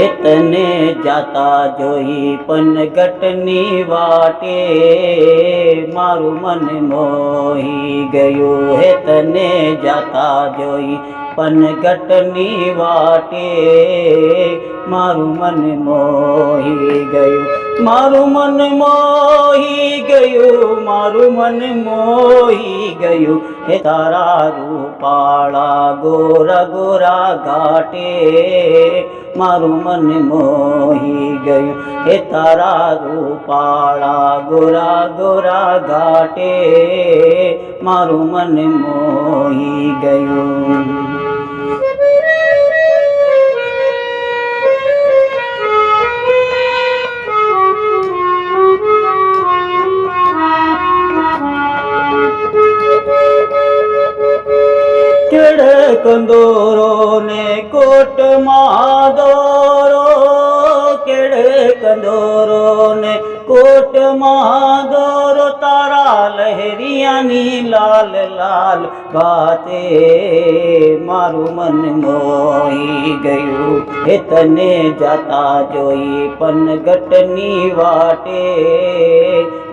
હે તને જાતા જોઈ પનગટની વાટે મારું મન મોહી ગયું હે તને જાતા જોઈ પનગટની વાટે મારું મન મોહી ગયું. મારું મન મોહી ગયું, મારું મન મોહી ગયું હે તારા રૂપાળા ગોરા ગોરા ઘાટે મારું મન મોહી ગયું. હે તારા રૂપાળા, ગોરા ગોરા ઘાટે મારું મન મોહી ગયું. કેડ લહેરિયાની લાલ લાલ ગાતે મારું મન મોહી ગયું. એ તને જાતા જોઈ પનગટની વાટે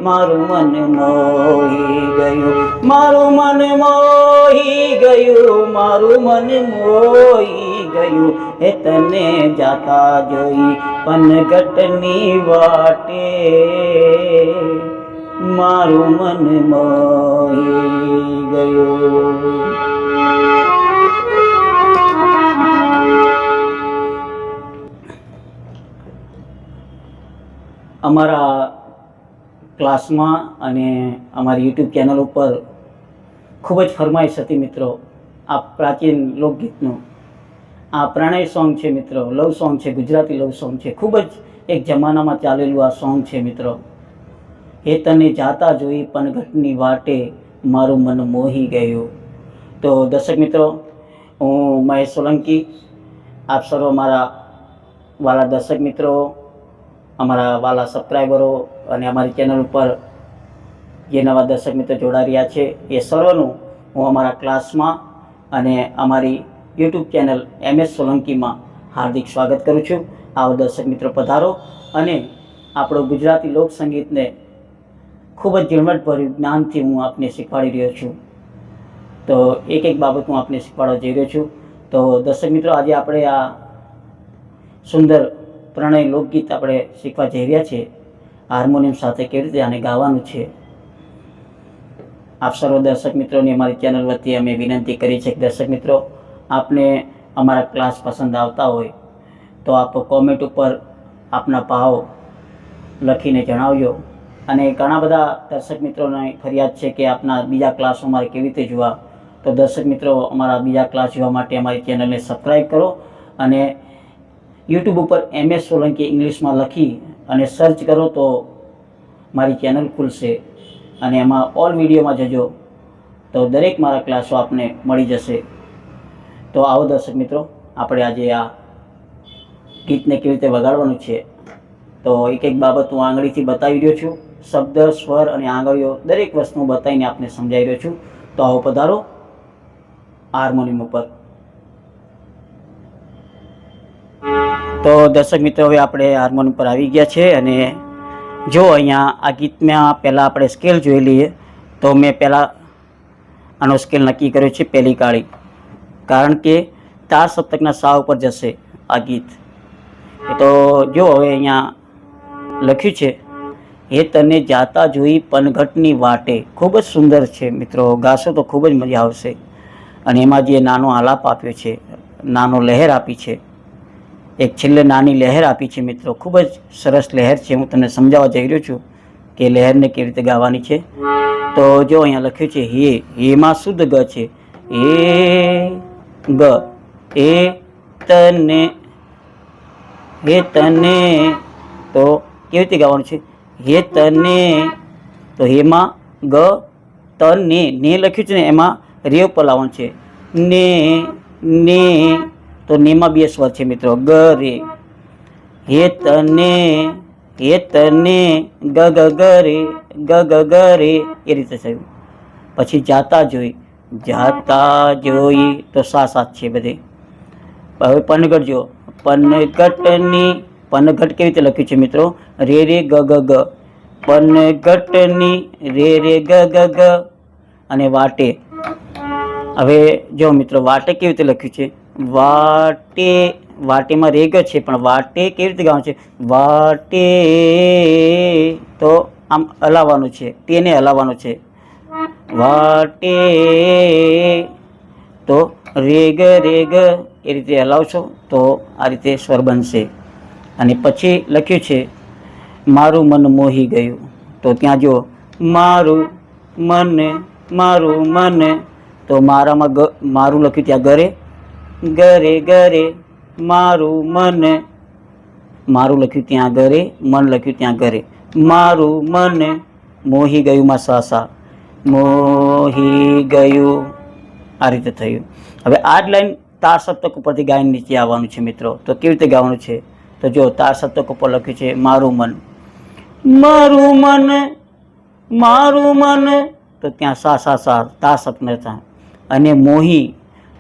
મારું મન મોહી ગયું. મારું મન મોહી ગયું, મારું મન મોહી ગયું. એ તને જાતા જોઈ પનગટની વાટે મારું મન મોહી ગયું. અમારા ક્લાસમાં અને અમારી યુટ્યુબ ચેનલ ઉપર ખૂબ જ ફરમાઈશ હતી મિત્રો, આ પ્રાચીન લોકગીતનું. આ પ્રણય સોંગ છે મિત્રો, લવ સોંગ છે, ગુજરાતી લવ સોંગ છે. ખૂબ જ એક જમાનામાં ચાલેલું આ સોંગ છે મિત્રો. હે તને જાતા જોઈ પનઘટની વાટે મારું મન મોહી ગયું. તો દર્શક મિત્રો, હું મહેશ સોલંકી, આપ સર્વ મારા વાલા દર્શક મિત્રો, અમારા વાલા સબસ્ક્રાઈબરો અને અમારી ચેનલ ઉપર જે નવા દર્શક મિત્રો જોડા રહ્યા છે, એ સર્વનું હું અમારા ક્લાસમાં અને અમારી યુટ્યુબ ચેનલ એમ એસ સોલંકીમાં હાર્દિક સ્વાગત કરું છું. આવો દર્શક મિત્રો પધારો અને આપણો ગુજરાતી લોક સંગીતને ખૂબ જ ઝીણવટભર્યું જ્ઞાનથી હું આપને શીખવાડી રહ્યો છું. તો એક એક બાબત હું આપને શીખવાડવા જઈ રહ્યો છું. તો દર્શક મિત્રો, આજે આપણે આ સુંદર પ્રણય લોકગીત આપણે શીખવા જઈ રહ્યા છીએ. હાર્મોનિયમ સાથે કેવી રીતે આને ગાવાનું છે? આપ સર્વ દર્શક મિત્રોની અમારી ચેનલ વતી અમે વિનંતી કરી છે કે દર્શક મિત્રો, આપને અમારા ક્લાસ પસંદ આવતા હોય તો આપ કોમેન્ટ ઉપર આપના ભાવ લખીને જણાવજો. અને ઘણા બધા દર્શક મિત્રોને ફરિયાદ છે કે આપના બીજા ક્લાસ અમારે કેવી રીતે જોવા. તો દર્શક મિત્રો, અમારા બીજા ક્લાસ જોવા માટે અમારી ચેનલને સબસ્ક્રાઈબ કરો અને યુટ્યુબ ઉપર એમ એસ સોલંકી ઇંગ્લિશમાં લખી અને સર્ચ કરો તો મારી ચેનલ ખુલશે અને એમાં ઓલ વિડીયોમાં જજો. તો દરેક મારા ક્લાસો આપને મળી જશે. તો આવો દર્શક મિત્રો, આપણે આજે આ ગીતને કેવી રીતે વગાડવાનું છે. તો એક એક બાબત હું આંગળીથી બતાવી રહ્યો છું. શબ્દ, સ્વર અને આંગળીઓ દરેક વસ્તુ બતાવીને આપને સમજાવી રહ્યો છું. તો આવો પધારો. હાર્મોનિયમ ઉપર. તો દર્શક મિત્રો, હવે આપણે હાર્મોનિયમ પર આવી ગયા છે અને જો અહીંયા આ ગીતમાં પહેલાં આપણે સ્કેલ જોઈ લઈએ, તો મેં પહેલાં આનો સ્કેલ નક્કી કર્યો છે પહેલી કાળી. કારણ કે તાર સપ્તકના સા ઉપર જશે આ ગીત. તો જો હવે અહીંયા લખ્યું છે એ તને જાતા જોઈ પનઘટની વાટે. ખૂબ જ સુંદર છે મિત્રો. ગાશો તો ખૂબ જ મજા આવશે. અને એમાં જે નાનો આલાપ આપ્યો છે, નાનો લહેર આપી છે, એક છેલ્લે નાની લહેર આપી છે મિત્રો. ખૂબ જ સરસ લહેર છે. હું તમને સમજાવવા જઈ રહ્યો છું કે લહેરને કેવી રીતે ગાવાની છે. તો જો અહીંયા લખ્યું છે, હે, હેમાં શુદ્ધ ગ છે. એ ગ, એ તને હે તને, તો કેવી રીતે ગાવાનું છે? હે તને તો હેમાં ગ તને ને લખ્યું છે ને, એમાં રેવ પલાવણ છે. ને ને, તો નેમાં બે સ્વર છે મિત્રો, ગ, રે. હે તને હે તને ગ ગ ગ, રે, ગ ગ ગ, રે, એ રીતે થયું પછી જાતા જોઈ જાતા જોઈ, તો સા સાત છે બધે. હવે પનગટ જો પનઘટની પનઘટ કેવી રીતે લખ્યું છે મિત્રો? રે રે ગ ગ ગ. પનઘટની રે રે ગ ગ ગ અને વાટે. હવે જો મિત્રો, વાટે કેવી રીતે લખ્યું છે? વાટે, વાટેમાં રેગ છે, પણ વાટે કેવી રીતે ગાવાનું છે? વાટે તો આમ હલાવવાનું છે, તેને હલાવવાનું છે. વાટે તો રેગ રેગ એ રીતે હલાવશો તો આ રીતે સ્વર બનશે. અને પછી લખ્યું છે, મારું મન મોહી ગયું. તો ત્યાં જો, મારું મન મારું મન. તો મારામાં ગ, મારું લખ્યું ત્યાં ગરે ગરે ગરે મારું મન. મારું લખ્યું ત્યાં ગરે મન લખ્યું ત્યાં ગરે મારું મન મોહી ગયું માં સાસા, મોહી ગયું. આ રીતે થયું. હવે આ જ લાઈન તાર સપ્તક ઉપરથી ગાયન નીચે આવવાનું છે મિત્રો. તો કેવી રીતે ગાવાનું છે? તો જો તાર સપ્તક ઉપર લખ્યું છે મારું મન. મારું મન મારું મન. તો ત્યાં સા સા સા તા સપને હતા. અને મોહી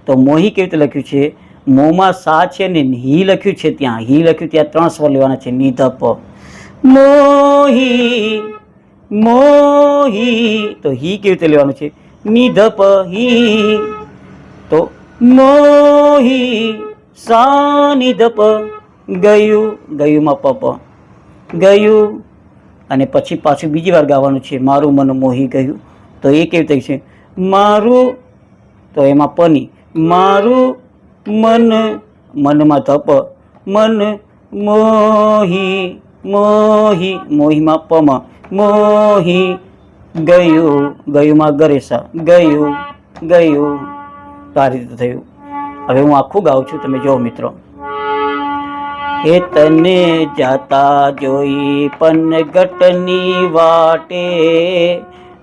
તો મોહી કેવી રીતે લખ્યું છે? મોમાં સા છે ને હી લખ્યું છે ત્યાં. હી લખ્યું ત્યાં ત્રણ સ્વર લેવાના છે નિધપ. મોહી મોહી. તો હી કેવી રીતે લેવાનું છે? નિધપ હી. તો મોહી સા નિધપ. ગયું ગયુંમાં પપ ગયું અને પછી પાછું બીજી વાર ગાવાનું છે. મારું મન મોહી ગયું. તો એ કેવી રીતે છે? મારું, તો એમાં પની. મારું મન, મનમાં તપ મન મોહી મોહી મોહીમાં પમ મોહી ગયું ગયુંમાં ગરેસા. ગયું ગયું. તો આ રીતે થયું. હવે હું આખું ગાઉં છું. તમે જુઓ મિત્રો. એ તને જાતા જોઈ પનગટની વાટે.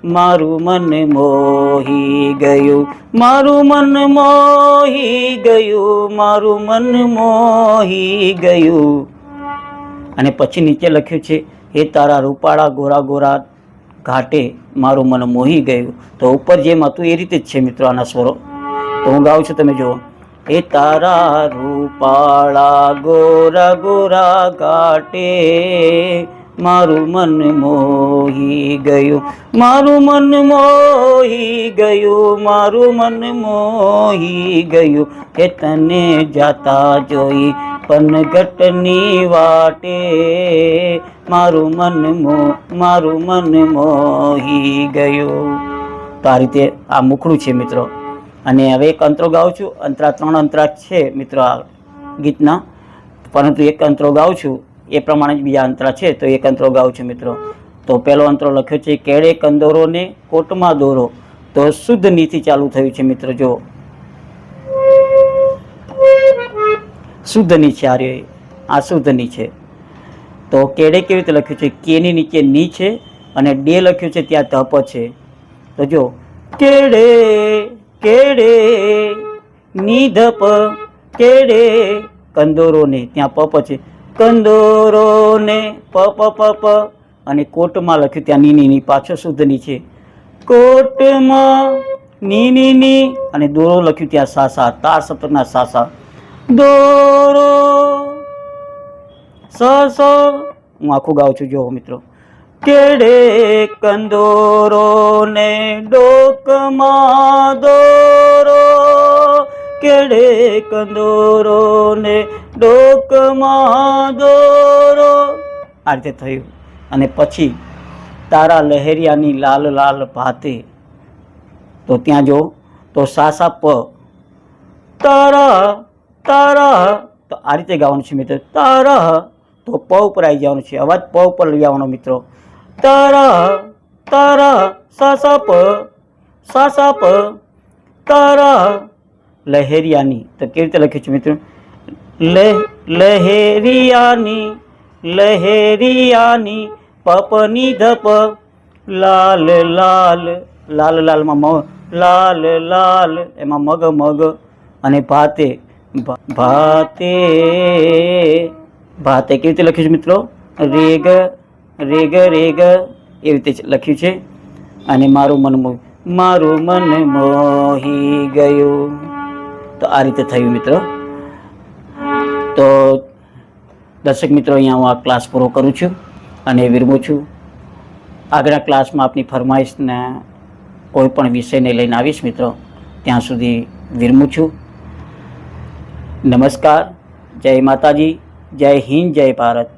મારું મન મોહી ગયું, મારું મન મોહી ગયું, મારું મન મોહી ગયું. અને પછી નીચે લખ્યું છે એ તારા રૂપાળા ગોરા ગોરા ઘાટે મારું મન મોહી ગયું. તો ઉપર જેમ હતું એ રીતે જ છે મિત્રો આના સ્વરો. તો હું ગાઉં છું, તમે જુઓ. એ તારા રૂપાળા ગોરા ગોરા ઘાટે મારું મન મોહી ગયું, મારું મન મોહી ગયું, મારું મન મોહી ગયું કે તને જાતા જોઈ પનગટની વાટે મારું મન મો, મારું મન મોહી ગયું. તો આ રીતે આ મુખડું છે મિત્રો. અને હવે એક અંતરો ગાઉં છું. અંતરા ત્રણ અંતરા છે મિત્રો આ ગીતના. પરંતુ એક અંતરો ગાઉં છું. એ પ્રમાણે જ બીજા અંતરા છે. તો એક અંતરો ગાઉં છું મિત્રો. તો પહેલો અંતરો લખ્યો છે, કેળે કંદોરોને કોટમાં દોરો. તો શુદ્ધ નીતિ ચાલુ થયું છે મિત્રો, જો. શુદ્ધની છે આ રહ્યો. એ. આ શુદ્ધની છે. તો કેડે કેવી રીતે લખ્યું છે? કેની નીચે ની છે અને ડે લખ્યું છે, ત્યાં ધપ છે. તો જો કેડે કેડે, નિધપ કેડે? કંદોરોને, ત્યાં પપ છે. કંદોરોને પ પ પ પ અને કોટમાં લખ્યું ત્યાં નીની ની પાછળ શુદ્ધની છે. કોટમાં નીની ની ની અને દોરો લખ્યું ત્યાં સાસા તાર સપ્તકના સા સા. દોરો સ, હું આખું ગાઉં છું, જો મિત્રો. કેડે કંદોરો ને ડોકમાં દોરો? કેડે કંદોરો ને ડોકમાં દોરો? આ રીતે થયું. અને પછી તારા લહેરિયાની લાલ લાલ ભાતે તો ત્યાં જો, તો સાસા પ, તારા તારા, તો આ રીતે ગાવાનું છે મિત્રો. તારા, તો પ ઉપર આવી જવાનું છે. અવાજ પ ઉપર લઈ આવવાનો મિત્રો. તારા તારા સસપ સસપ, તર લહેરિયાની. તો કેવી રીતે લખ્યું છે મિત્રો? લહેરિયાની લહેરિયાની પપની ધપ, લાલ લાલ લાલ, લાલમાં મ લાલ લાલ, એમાં મગ મગ અને ભાતે ભાતે ભાતે કેવી રીતે લખ્યું છે મિત્રો? રેગ રેગ રેગ એવી રીતે લખ્યું છે. અને મારું મન મારું મન મોહી ગયું. તો આ રીતે થયું મિત્રો. તો દર્શક મિત્રો, અહીંયા હું આ ક્લાસ પૂરો કરું છું અને વિરમું છું. આગળના ક્લાસમાં આપની ફરમાઈશને કોઈ પણ વિષયને લઈને આવીશ મિત્રો, ત્યાં સુધી વિરમું છું. નમસ્કાર. જય માતાજી. જય હિન્દ, જય ભારત.